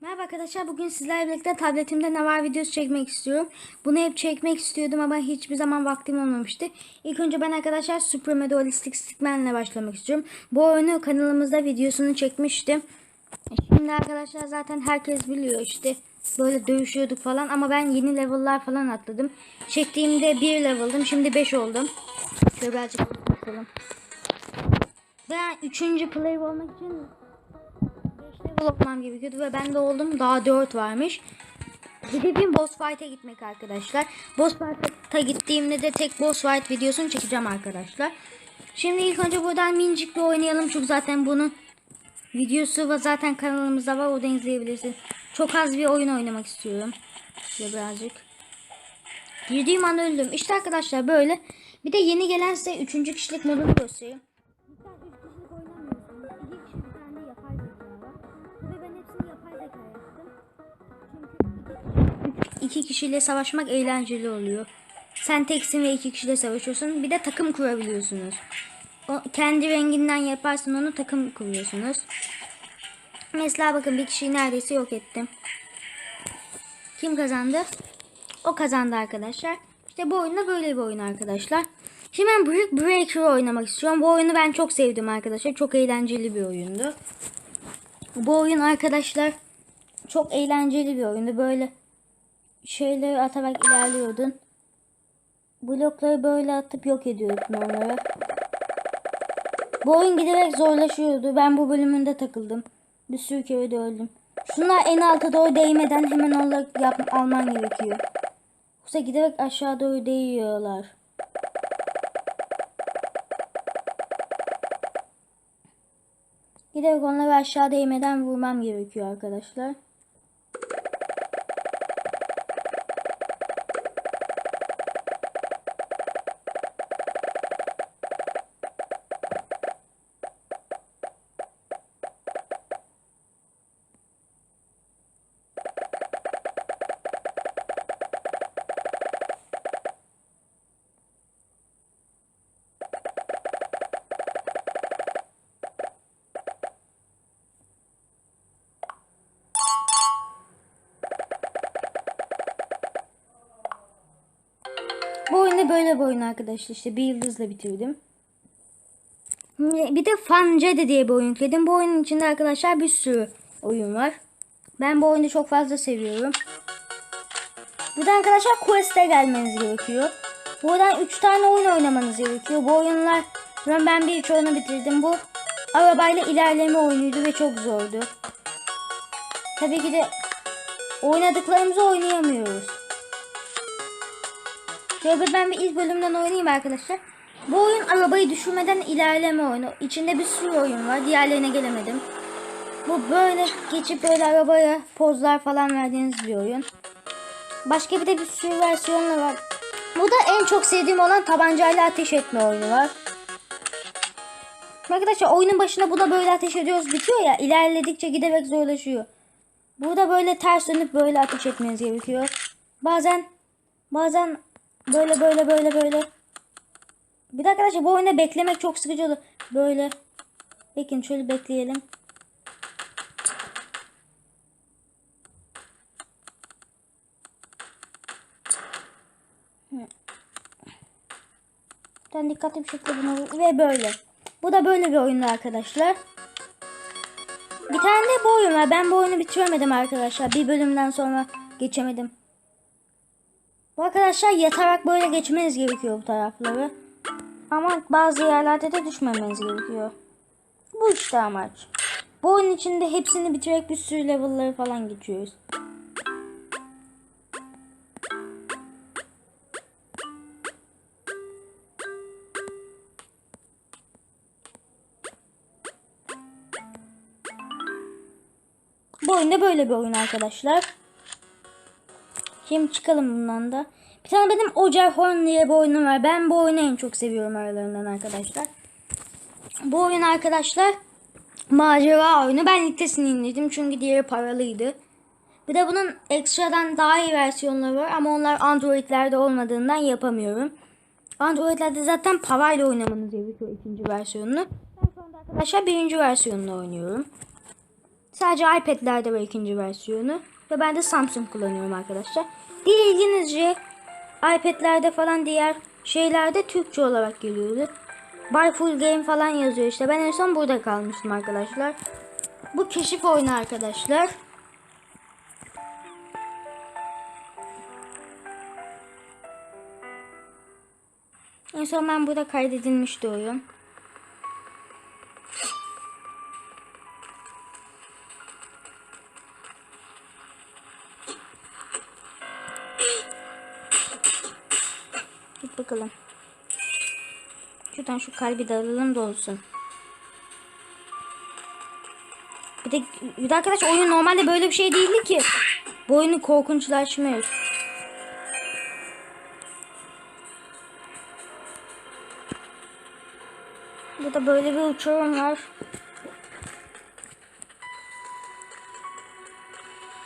Merhaba arkadaşlar bugün sizlerle birlikte tabletimde ne var videosu çekmek istiyorum. Bunu hep çekmek istiyordum ama hiçbir zaman vaktim olmamıştı. İlk önce ben arkadaşlar Supreme Dualistic Stickman'le başlamak istiyorum. Bu oyunu kanalımızda videosunu çekmiştim. Şimdi arkadaşlar zaten herkes biliyor işte böyle dövüşüyorduk falan ama ben yeni level'lar falan atladım. Çektiğimde 1 level'dım şimdi 5 oldum. Şöyle birazcık bakalım. Ben 3. player olmak için 5 level olmam gerekiyordu ve ben de oldum. Daha 4 varmış. Hedefim boss fight'e gitmek arkadaşlar. Boss fight'a gittiğimde de tek boss fight videosunu çekeceğim arkadaşlar. Şimdi ilk önce buradan minicik bir oynayalım. Çünkü zaten bunun videosu ve zaten kanalımızda var. Oradan izleyebilirsiniz. Çok az bir oyun oynamak istiyorum. Şöyle birazcık. Girdiğim an öldüm. İşte arkadaşlar böyle. Bir de yeni gelen size 3. kişilik modunu göstereyim. İki kişiyle savaşmak eğlenceli oluyor. Sen teksin ve iki kişiyle savaşıyorsun. Bir de takım kurabiliyorsunuz. O, kendi renginden yaparsın onu takım kuruyorsunuz. Mesela bakın bir kişiyi neredeyse yok ettim. Kim kazandı? O kazandı arkadaşlar. İşte bu oyunda böyle bir oyun arkadaşlar. Şimdi ben Brick Breaker oynamak istiyorum. Bu oyunu ben çok sevdim arkadaşlar. Çok eğlenceli bir oyundu. Bu oyun arkadaşlar çok eğlenceli bir oyundu. Böyle şeyleri atarak ilerliyordun. Blokları böyle atıp yok ediyordun onları. Bu oyun giderek zorlaşıyordu. Ben bu bölümünde takıldım. Bir sürü kere de öldüm. Şunlar en alta doğru değmeden hemen onları yap alman gerekiyor. Yoksa giderek aşağı doğru değiyorlar. Giderek onları aşağı değmeden vurmam gerekiyor arkadaşlar. Böyle bir oyun arkadaşlar. İşte bir yıldızla bitirdim. Bir de Fancede diye bir oyun yükledim. Bu oyunun içinde arkadaşlar bir sürü oyun var. Ben bu oyunu çok fazla seviyorum. Burada arkadaşlar Quest'e gelmeniz gerekiyor. Buradan 3 tane oyun oynamanız gerekiyor. Bu oyunlar ben bir üç oyunu bitirdim. Bu arabayla ilerleme oyunuydu ve çok zordu. Tabii ki de oynadıklarımızı oynayamıyoruz. Şöyle ben bir ilk bölümden oynayayım arkadaşlar. Bu oyun arabayı düşürmeden ilerleme oyunu. İçinde bir sürü oyun var. Diğerlerine gelemedim. Bu böyle geçip böyle arabaya pozlar falan verdiğiniz bir oyun. Başka bir de bir sürü versiyonlar var. Bu da en çok sevdiğim olan tabancayla ateş etme oyunu var. Arkadaşlar oyunun başında bu da böyle ateş ediyoruz bitiyor ya. İlerledikçe giderek zorlaşıyor. Burada böyle ters dönüp böyle ateş etmeniz gerekiyor. Bazen bazen böyle böyle böyle böyle. Bir de arkadaşlar bu oyunda beklemek çok sıkıcı olur. Böyle. Bakın şöyle bekleyelim. Ben dikkatli bir şekilde bunu ve böyle. Bu da böyle bir oyundu arkadaşlar. Bir tane de bu oyun var. Ben bu oyunu bitiremedim arkadaşlar. Bir bölümden sonra geçemedim. Bu arkadaşlar yatarak böyle geçmeniz gerekiyor bu tarafları. Ama bazı yerlerde de düşmemeniz gerekiyor. Bu işte amaç. Bu oyun içinde hepsini bitirerek bir sürü level'ları falan geçiyoruz. Bu oyunda böyle bir oyun arkadaşlar. Şimdi çıkalım bundan da. Bir tane benim Ocerhorn diye bir oyunum var. Ben bu oyunu en çok seviyorum aralarından arkadaşlar. Bu oyun arkadaşlar macera oyunu. Ben liktesini indirdim çünkü diğeri paralıydı. Bir de bunun ekstradan daha iyi versiyonları var ama onlar Android'lerde olmadığından yapamıyorum. Android'lerde zaten parayla oynamanız gerekiyor ikinci versiyonunu. Ben şu arkadaşlar birinci versiyonunu oynuyorum. Sadece iPad'lerde var ikinci versiyonu. Ve ben de Samsung kullanıyorum arkadaşlar. Dil ilginizce iPad'lerde falan diğer şeylerde Türkçe olarak geliyordu. By Full Game falan yazıyor işte. Ben en son burada kalmıştım arkadaşlar. Bu keşif oyunu arkadaşlar. En son ben burada kaydedilmişti oyun. Şuradan şu kalbi de alalım da olsun. Bir de, bir de arkadaş oyun normalde böyle bir şey değildi ki. Bu oyunu korkunçlaşmıyor. Burada böyle bir uçurum var.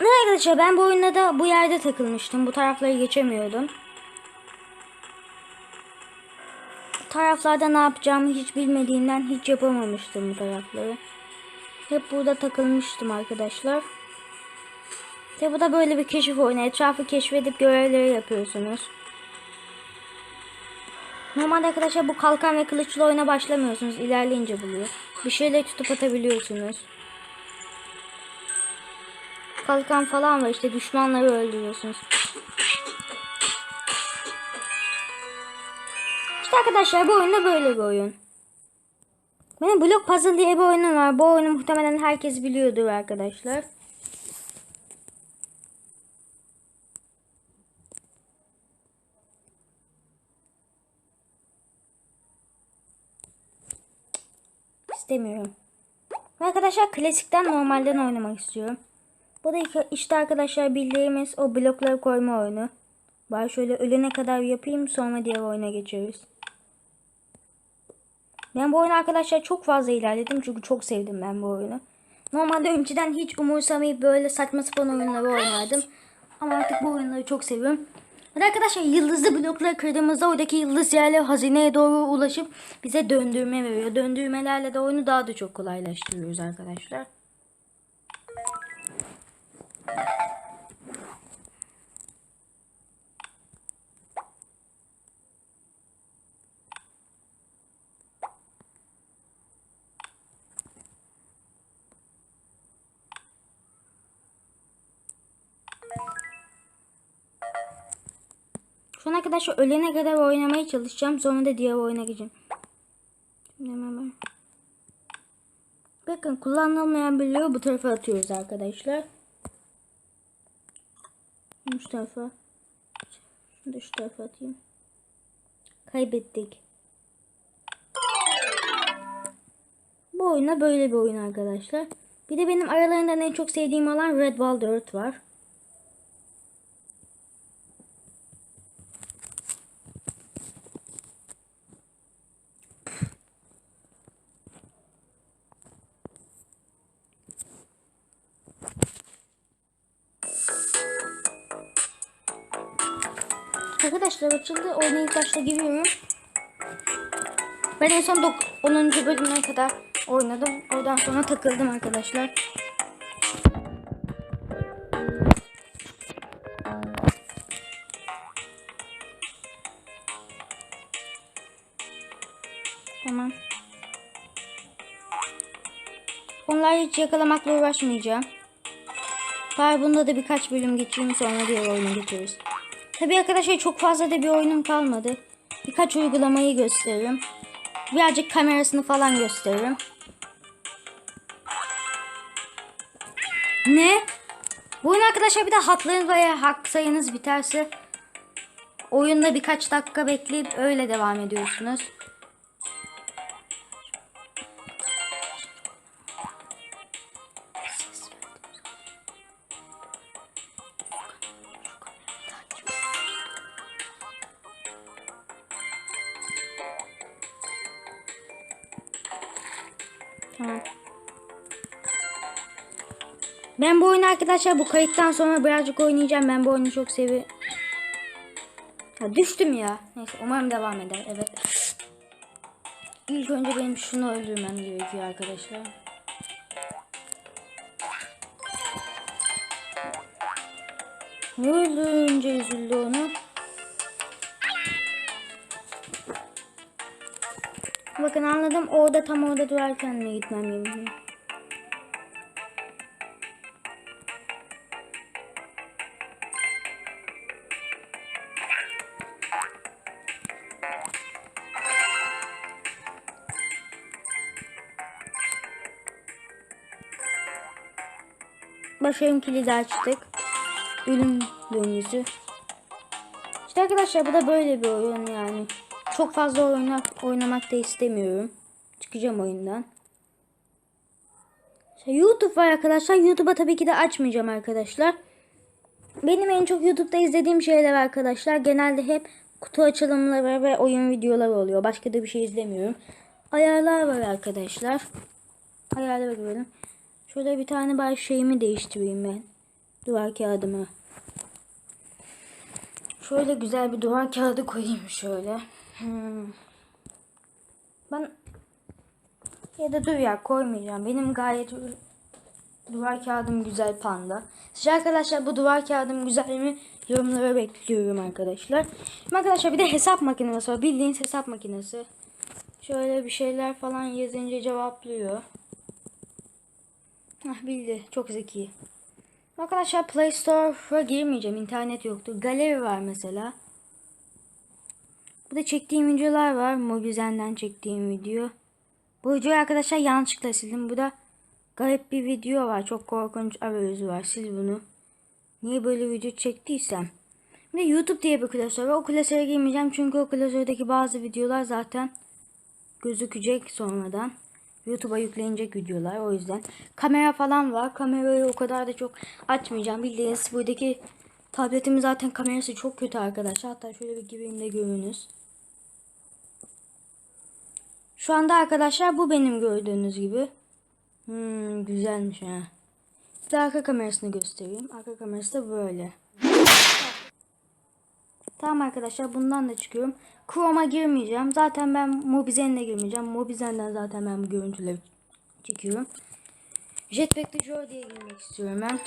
Ne arkadaşlar ben bu oyunda da bu yerde takılmıştım. Bu tarafları geçemiyordum. Taraflarda ne yapacağımı hiç bilmediğinden hiç yapamamıştım bu tarafları. Hep burada takılmıştım arkadaşlar. Ve bu da böyle bir keşif oyunu. Etrafı keşfedip görevleri yapıyorsunuz. Normalde arkadaşlar bu kalkan ve kılıçlı oyuna başlamıyorsunuz. İlerleyince buluyor. Bir şeyleri tutup atabiliyorsunuz. Kalkan falan var işte düşmanları öldürüyorsunuz. Arkadaşlar bu oyunda böyle bir oyun. Benim Block Puzzle diye bir oyunum var. Bu oyunu muhtemelen herkes biliyordur arkadaşlar. İstemiyorum. Arkadaşlar klasikten normalden oynamak istiyorum. Bu da işte arkadaşlar bildiğimiz o blokları koyma oyunu. Ben şöyle ölene kadar yapayım sonra diğer oyuna geçeriz. Ben bu oyunu arkadaşlar çok fazla ilerledim çünkü çok sevdim ben bu oyunu. Normalde önceden hiç umursamayıp böyle saçma sapan oyunları oynardım. Ama artık bu oyunları çok seviyorum. Ve arkadaşlar yıldızlı blokları kırdığımızda oradaki yıldız yerle hazineye doğru ulaşıp bize döndürme veriyor. Döndürmelerle de oyunu daha da çok kolaylaştırıyoruz arkadaşlar. Şu ölene kadar oynamaya çalışacağım. Sonra da diğer oyuna geçeceğim. Şimdi hemen Bakın kullanılmayan bloğu bu tarafa atıyoruz arkadaşlar. Şu tarafa. Şunu da şu tarafa atayım. Kaybettik. Bu oyuna böyle bir oyun arkadaşlar. Bir de benim aralarından en çok sevdiğim olan Red Ball 4 var. Giriyorum. Ben en son 10. bölümüne kadar oynadım. Oradan sonra takıldım arkadaşlar. Tamam. Onları hiç yakalamakla uğraşmayacağım. Bari bunda da birkaç bölüm geçeyim sonra diğer oyunu geçeriz. Tabi arkadaşlar çok fazla da bir oyunum kalmadı. Birkaç uygulamayı gösteririm. Birazcık kamerasını falan gösteririm. Ne? Bu oyun arkadaşlar bir de haklarınız veya hak sayınız biterse oyunda birkaç dakika bekleyip öyle devam ediyorsunuz. Tamam. Ben bu oyunu arkadaşlar bu kayıttan sonra birazcık oynayacağım. Ben bu oyunu çok seviyorum. Ya düştüm ya. Neyse umarım devam eder. Evet. İlk önce benim şunu öldürmem gerekiyor arkadaşlar. Ne öldürünce üzüldü onu. Bakın anladım. Orada tam orada durarken mi gitmem gerekiyor? Başarım kilidi açtık. Ölüm döngüsü. İşte arkadaşlar bu da böyle bir oyun yani. Çok fazla oynak, oynamak da istemiyorum. Çıkacağım oyundan. İşte YouTube var arkadaşlar. YouTube'a tabii ki de açmayacağım arkadaşlar. Benim en çok YouTube'da izlediğim şeyler arkadaşlar. Genelde hep kutu açılımları ve oyun videoları oluyor. Başka da bir şey izlemiyorum. Ayarlar var arkadaşlar. Ayarlara girelim. Şöyle bir tane baş şeyimi değiştireyim ben. Duvar kağıdımı. Şöyle güzel bir duvar kağıdı koyayım şöyle. Hmm. Ben ya da dur ya koymayacağım. Benim gayet duvar kağıdım güzel panda. Siz arkadaşlar bu duvar kağıdım güzel mi? Yorumlara bekliyorum arkadaşlar. Şimdi arkadaşlar bir de hesap makinesi var. Bildiğiniz hesap makinesi. Şöyle bir şeyler falan yazınca cevaplıyor. Ah bildi. Çok zeki. Arkadaşlar Play Store'a girmeyeceğim. İnternet yoktu. Galeri var mesela. Burada çektiğim videolar var. Mobizen'den çektiğim video. Bu videoyu arkadaşlar yanlışlıkla sildim. Bu da garip bir video var. Çok korkunç arayüzü var. Sil bunu. Niye böyle video çektiysem. Bir de YouTube diye bir klasör var. O klasöre girmeyeceğim. Çünkü o klasördeki bazı videolar zaten gözükecek sonradan. YouTube'a yüklenecek videolar o yüzden. Kamera falan var. Kamerayı o kadar da çok açmayacağım. Bildiğiniz buradaki tabletimin zaten kamerası çok kötü arkadaşlar. Hatta şöyle bir gireyim de görünüz. Şu anda arkadaşlar bu benim gördüğünüz gibi. Hmm, güzelmiş ha. Bir de arka kamerasını göstereyim. Arka kamerası da böyle. Tamam arkadaşlar bundan da çıkıyorum. Chrome'a girmeyeceğim. Zaten ben Mobizen'le girmeyeceğim. Mobizen'den zaten ben bu görüntüleri çekiyorum. Jetpack'li Joe diye girmek istiyorum ben.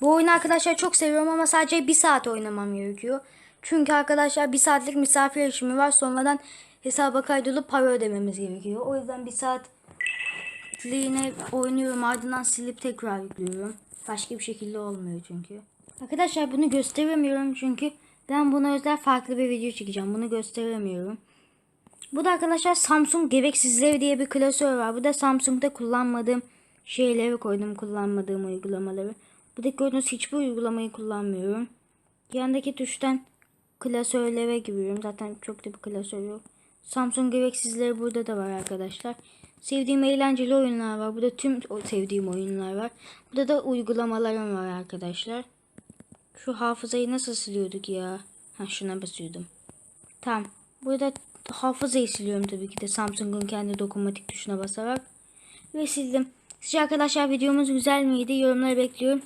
Bu oyunu arkadaşlar çok seviyorum ama sadece bir saat oynamam gerekiyor. Çünkü arkadaşlar bir saatlik misafir erişimi var. Sonradan hesaba kaydolup para ödememiz gerekiyor. O yüzden bir saatliğine oynuyorum ardından silip tekrar yüklüyorum. Başka bir şekilde olmuyor çünkü. Arkadaşlar bunu gösteremiyorum çünkü ben buna özel farklı bir video çekeceğim. Bunu gösteremiyorum. Bu da arkadaşlar Samsung gereksizleri diye bir klasör var. Bu da Samsung'da kullanmadığım şeyleri koydum. Kullanmadığım uygulamaları. Buradaki gördüğünüz hiçbir uygulamayı kullanmıyorum. Yandaki tuştan klasörlere giriyorum. Zaten çok da bir klasör yok. Samsung gereksizleri burada da var arkadaşlar. Sevdiğim eğlenceli oyunlar var. Burada tüm sevdiğim oyunlar var. Burada da uygulamalarım var arkadaşlar. Şu hafızayı nasıl siliyorduk ya? Ha şuna basıyordum. Tamam. Burada hafızayı siliyorum tabii ki de Samsung'un kendi dokunmatik tuşuna basarak. Ve sildim. Sizce arkadaşlar videomuz güzel miydi? Yorumları bekliyorum.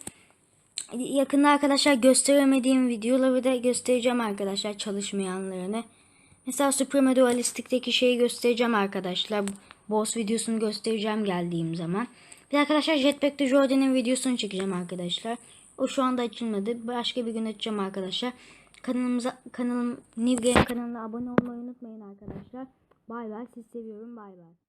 Yakında arkadaşlar gösteremediğim videoları da göstereceğim arkadaşlar çalışmayanlarını. Mesela Supreme Dualistic'teki şeyi göstereceğim arkadaşlar. Boss videosunu göstereceğim geldiğim zaman. Bir arkadaşlar Jetpack'te Jordan'ın videosunu çekeceğim arkadaşlar. O şu anda açılmadı. Başka bir gün açacağım arkadaşlar. Kanalımıza kanalım New Game kanalına abone olmayı unutmayın arkadaşlar. Bay bay. Sizi seviyorum. Bay bay.